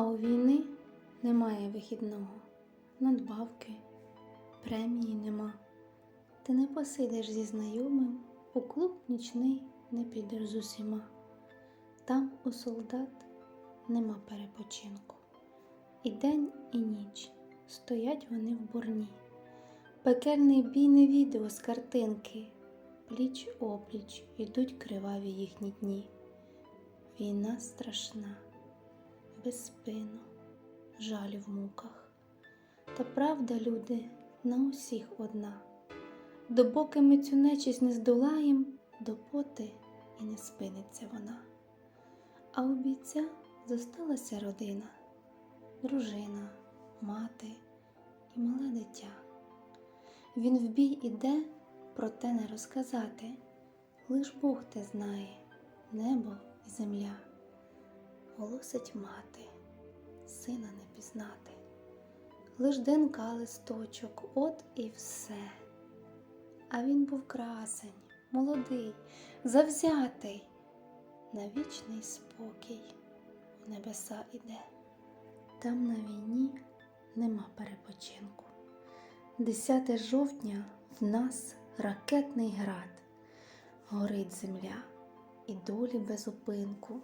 А у війни немає вихідного, надбавки, премії нема. Ти не посидиш зі знайомим, у клуб нічний не підеш з усіма. Там у солдат нема перепочинку. І день, і ніч стоять вони в бурні. Пекельний бій не відео з картинки, пліч опліч ідуть криваві їхні дні. Війна страшна, без спину, жаль в муках. Та правда, люди, на усіх одна. Допоки ми цю нечість не здолаєм, допоти і не спиниться вона. А у бійця зосталася родина, дружина, мати і мале дитя. Він в бій іде, проте не розказати. Лиш Бог те знає, небо і земля. Голосить мати, сина не пізнати. Лиш ДНК листочок, от і все. А він був красень, молодий, завзятий, на вічний спокій у небеса іде. Там на війні нема перепочинку. 10 жовтня в нас ракетний град, горить земля і долі без упинку.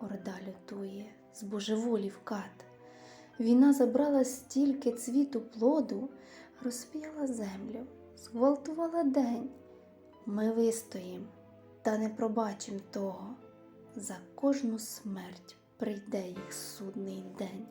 Орда лютує з божеволів кат. Війна забрала стільки цвіту плоду, розп'яла землю, зґвалтувала день. Ми вистоїм та не пробачим того. За кожну смерть прийде їх судний день.